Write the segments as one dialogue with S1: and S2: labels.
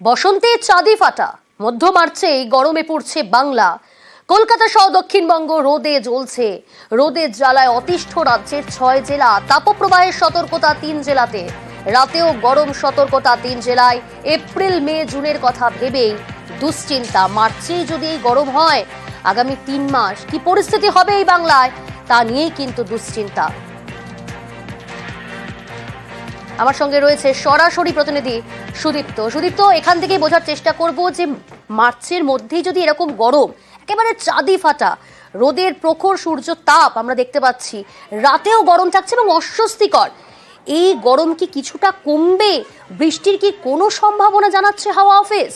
S1: বসন্তে চাঁদি ফাটা, মধ্য মার্চেই গরমে পড়ছে বাংলা। কলকাতা সহ দক্ষিণবঙ্গ রোদে জ্বলছে। রোদের জ্বালায় অতিষ্ঠ রাজ্যের ছয় জেলা, তাপপ্রবাহের সতর্কতা তিন জেলাতে। রাতেও গরম সতর্কতা তিন জেলায়। এপ্রিল, মে, জুনের কথা ভেবেই দুশ্চিন্তা। মার্চেই যদি এই গরম হয়, আগামী তিন মাস কি পরিস্থিতি হবে এই বাংলায়, তা নিয়েই কিন্তু দুশ্চিন্তা। আমার সঙ্গে রয়েছে সরাসরি প্রতিনিধি সুদীপ্ত। সুদীপ্ত, এখান থেকেই বোঝার চেষ্টা করব যে মার্চের মধ্যেই যদি এরকম গরম, একেবারে চাঁদি ফাটা, রোদের প্রখর সূর্য তাপ আমরা দেখতে পাচ্ছি, রাতেও গরম থাকছে এবং অস্বস্তিকর। এই গরম কি কিছুটা কমবে? বৃষ্টির কি কোনো সম্ভাবনা জানাচ্ছে হাওয়া অফিস?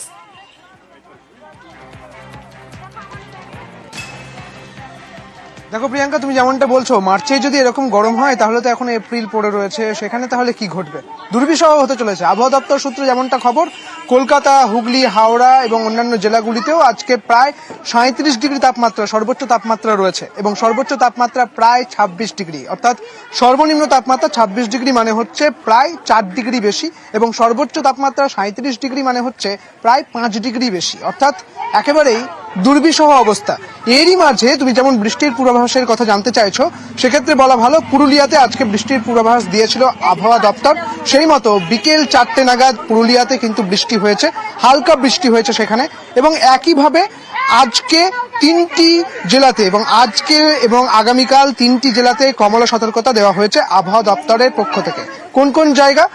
S2: দেখো প্রিয়াঙ্কা, তুমি যেমনটা বলছো মার্চে যদি এরকম গরম হয়, তাহলে তো এখন এপ্রিল পড়ে রয়েছে। সেখানে তাহলে কি ঘটবে? দুর্বিষহ হতে চলেছে। আবহাওয়া দপ্তর সূত্রে যেমনটা খবর, কলকাতা, হুগলি, হাওড়া এবং অন্যান্য জেলাগুলিতেও আজকে প্রায় সাঁত্রিশ ডিগ্রি তাপমাত্রা, সর্বোচ্চ তাপমাত্রা রয়েছে এবং সর্বোচ্চ তাপমাত্রা প্রায় ছাব্বিশ ডিগ্রি। অর্থাৎ সর্বনিম্ন তাপমাত্রা ছাব্বিশ ডিগ্রি মানে হচ্ছে প্রায় চার ডিগ্রি বেশি এবং সর্বোচ্চ তাপমাত্রা সাঁত্রিশ ডিগ্রি মানে হচ্ছে প্রায় পাঁচ ডিগ্রি বেশি। অর্থাৎ একেবারেই দুর্বিষহ অবস্থা। এরই মাঝে তুমি যেমন বৃষ্টির পূর্বাভাসের কথা জানতে চাইছো, সেক্ষেত্রে বলা ভালো, পুরুলিয়াতে আজকে বৃষ্টির পূর্বাভাস দিয়েছিল আবহাওয়া দপ্তর। সেই মতো বিকেল চারটে নাগাদ পুরুলিয়াতে কিন্তু বৃষ্টি হয়েছে, হালকা বৃষ্টি হয়েছে সেখানে। এবং একইভাবে আজকে তিনটি জেলাতে এবং আজকে এবং আগামীকাল তিনটি জেলাতে কমলা সতর্কতা দেওয়া হয়েছে আবহাওয়া দপ্তরের পক্ষ থেকে। কোন কোন জায়গা?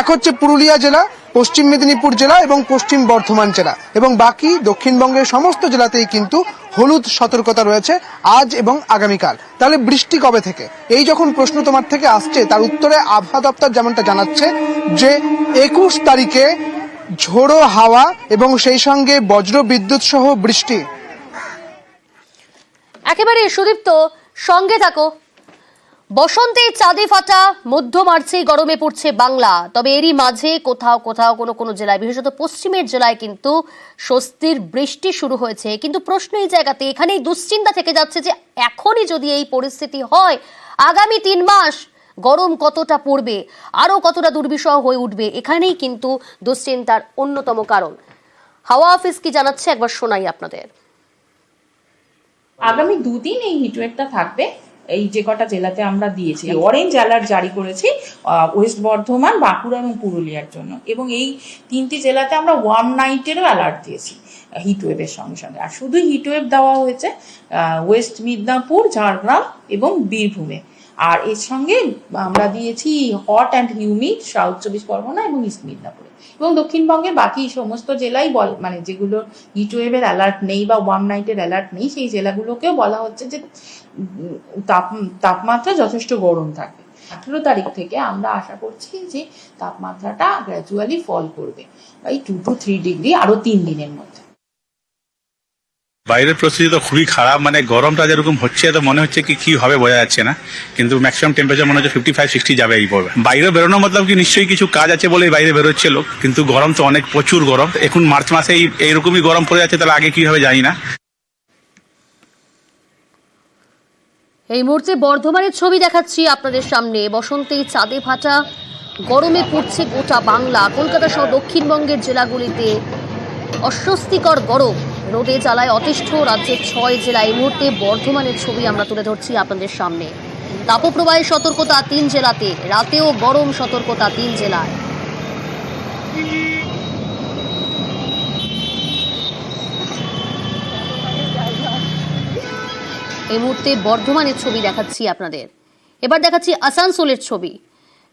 S2: এক হচ্ছে পুরুলিয়া জেলা পশ্চিম মেদিনীপুর জেলা এবং পশ্চিম বর্ধমান জেলা এবং বাকি দক্ষিণবঙ্গের সমস্ত জেলাতেই কিন্তু হলুদ সতর্কতা রয়েছে আজ এবং আগামীকাল। তাহলে বৃষ্টি কবে থেকে? এই যখন প্রশ্ন তোমার থেকে আসছে, তার উত্তরে আবহাওয়া দপ্তর যেমনটা জানাচ্ছে যে একুশ তারিখে ঝোড়ো হাওয়া এবং সেই সঙ্গে বজ্র বিদ্যুৎ সহ বৃষ্টি।
S1: একেবারে সুদীপ্ত, সঙ্গে থাকো। বসন্তে চাঁদে ফাটা, মধ্য মার্চেই গরমে পড়ছে বাংলা। তবে এরই মাঝে কোথাও কোথাও, কোনো কোনো জেলায়, বিশেষত পশ্চিমের জেলায় কিন্তু স্বস্তির বৃষ্টি শুরু হয়েছে। কিন্তু প্রশ্ন এই জায়গাতে, এখানেই দুশ্চিন্তা থেকে যাচ্ছে যে এখনই যদি এই পরিস্থিতি হয়, আগামী তিন মাস গরম কতটা পড়বে, আরও কতটা দুর্বিষহ হয়ে উঠবে, এখানেই কিন্তু দুশ্চিন্তার অন্যতম কারণ। হাওয়া অফিস কি জানাচ্ছে? একবার শোনাই আপনাদের।
S3: আগামী দুদিন এই হিটওয়েভটা থাকবে। এই যে কটা জেলাতে আমরা দিয়েছি অরেঞ্জ অ্যালার্ট জারি করেছি ওয়েস্ট বর্ধমান, বাঁকুড়া এবং পুরুলিয়ার জন্য। এবং এই তিনটি জেলাতে আমরা ওয়ান নাইটেরও অ্যালার্ট দিয়েছি হিটওয়েভের সঙ্গে সঙ্গে। আর শুধু হিটওয়েভ দেওয়া হয়েছে ওয়েস্ট মিদনাপুর, ঝাড়গ্রাম এবং বীরভূমে। আর এর সঙ্গে আমরা দিয়েছি হট অ্যান্ড হিউমিড সাউথ চব্বিশ পরগনা এবং ইস্ট মিদনাপুরে। এবং দক্ষিণবঙ্গের বাকি সমস্ত জেলাই বল মানে যেগুলো হিটওয়েভের অ্যালার্ট নেই বা ওয়ান নাইটের অ্যালার্ট নেই, সেই জেলাগুলোকেও বলা হচ্ছে যে তাপ, তাপমাত্রা যথেষ্ট গরম থাকবে। আঠেরো তারিখ থেকে আমরা আশা করছি যে তাপমাত্রাটা গ্র্যাজুয়ালি ফল করবে। এই টু টু থ্রি ডিগ্রি আরও তিন দিনের মধ্যে।
S4: বাইরের পরিস্থিতি তো খুবই খারাপ মানে গরমটা যেরকম হচ্ছে, তো মনে হচ্ছে কি কি হবে বোঝা যাচ্ছে না। কিন্তু ম্যাক্সিমাম টেম্পারেচার মনে হচ্ছে ফিফটি ফাইভ সিক্সটি যাবে এই পড়বে বাইরে বেরোনোর মতলব কি, নিশ্চয়ই কিছু কাজ আছে বলে বাইরে বেরোচ্ছে লোক, কিন্তু গরম তো অনেক, প্রচুর গরম। এখন মার্চ মাসে এই- এইরকমই গরম পড়ে যাচ্ছে, তাহলে আগে কি হবে জানি না।
S1: এই মুহূর্তে বর্ধমানের ছবি দেখাচ্ছি আপনাদের সামনে। বসন্তেই চাঁদে ফাটা গরমে পড়ছে গোটা বাংলা। কলকাতা সহ দক্ষিণবঙ্গের জেলাগুলিতে অস্বস্তিকর গরম। রোদে জ্বালায় অতিষ্ঠ রাজ্যের ছয় জেলা এই মুহূর্তে বর্ধমানের ছবি আমরা তুলে ধরছি আপনাদের সামনে। তাপপ্রবাহের সতর্কতা তিন জেলাতে, রাতেও গরম সতর্কতা তিন জেলায়। এই মুহূর্তে বর্ধমানের ছবি দেখাচ্ছি আপনাদের। এবার দেখাচ্ছি আসানসোলের ছবি।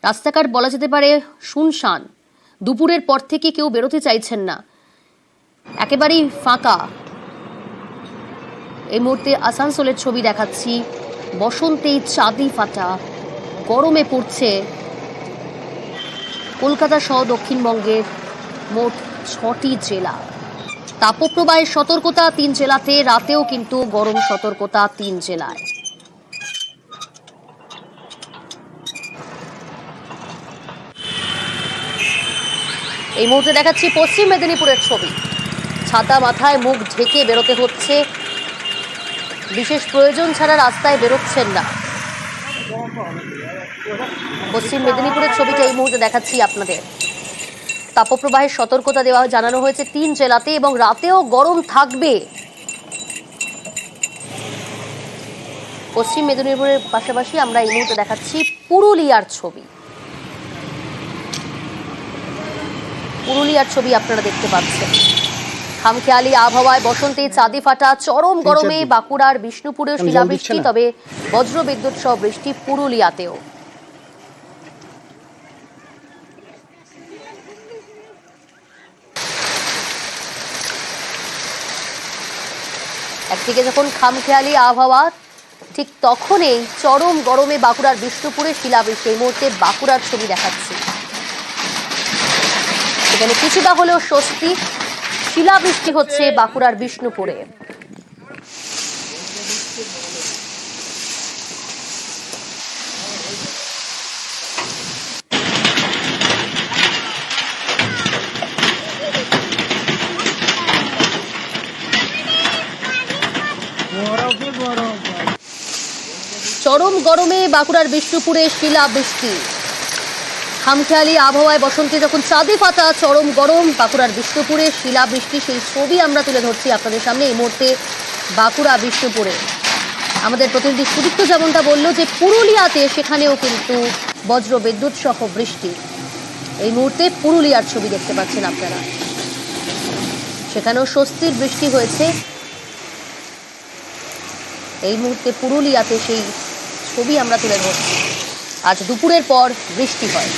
S1: রাস্তাঘাট বলা যেতে পারে শুনশান। দুপুরের পর থেকে কেউ বেরোতে চাইছেন না। একেবারেই ফাঁকা। এই মুহূর্তে আসানসোলের ছবি দেখাচ্ছি। বসন্তে চাঁদি ফাটা। গরমে পড়ছে কলকাতা সহ দক্ষিণবঙ্গের মোট ছটি জেলা। তাপপ্রবাহের সতর্কতা তিন জেলাতে, রাতেও কিন্তু গরম সতর্কতা তিন জেলায়। এই মুহূর্তে দেখাচ্ছি পশ্চিম মেদিনীপুরের ছবি। ছাতা মাথায় মুখ ঢেকে বেরোতে হচ্ছে। বিশেষ প্রয়োজন ছাড়া রাস্তায় বেরোচ্ছেন না। পশ্চিম মেদিনীপুরের ছবিটা এই মুহূর্তে দেখাচ্ছি আপনাদের। তাপপ্রবাহের সতর্কতা দেওয়া জানানো হয়েছে তিন জেলাতে এবং রাতেও গরম থাকবে। পশ্চিম মেদিনীপুরের পাশাপাশি আমরা এই মুহূর্তে দেখাচ্ছি পুরুলিয়ার ছবি। পুরুলিয়ার ছবি আপনারা দেখতে পাচ্ছেন। খামখেয়ালি আবহাওয়ায় বসন্তে চাঁদে ফাটা চরম গরমে বাঁকুড়ার বিষ্ণুপুরেও
S2: দিচ্ছে
S1: শিলাবৃষ্টি তবে বজ্র বিদ্যুৎ সহ বৃষ্টি পুরুলিয়াতেও। একদিকে যখন খামখেয়ালি আবহাওয়া ঠিক তখনই চরম গরমে বাঁকুড়ার বিষ্ণুপুরে শিলাবৃষ্টি। এই মুহূর্তে বাঁকুড়ার ছবি দেখাচ্ছি। এখানে কিছুটা হলেও স্বস্তি শিলাবৃষ্টি হচ্ছে বাঁকুড়ার বিষ্ণুপুরে। চরম গরমে বাঁকুড়ার বিষ্ণুপুরে শিলাবৃষ্টি। খামখেয়ালি আবহাওয়ায় বসন্তে যখন চাঁদে ফাটা চরম গরম, বাঁকুড়ার বিষ্ণুপুরে শিলাবৃষ্টি, সেই ছবি আমরা তুলে ধরছি আপনাদের সামনে এই মুহূর্তে বাঁকুড়া, বিষ্ণুপুরে। আমাদের প্রতিনিধি সুদীপ্ত যেমনটা বলল যে পুরুলিয়াতে সেখানেও কিন্তু বজ্র বিদ্যুৎ সহ বৃষ্টি। এই মুহূর্তে পুরুলিয়ার ছবি দেখতে পাচ্ছেন আপনারা। সেখানেও স্বস্তির বৃষ্টি হয়েছে। এই মুহূর্তে পুরুলিয়াতে সেই ছবি আমরা তুলে ধরছি। আজ দুপুরের পর বৃষ্টি হয়।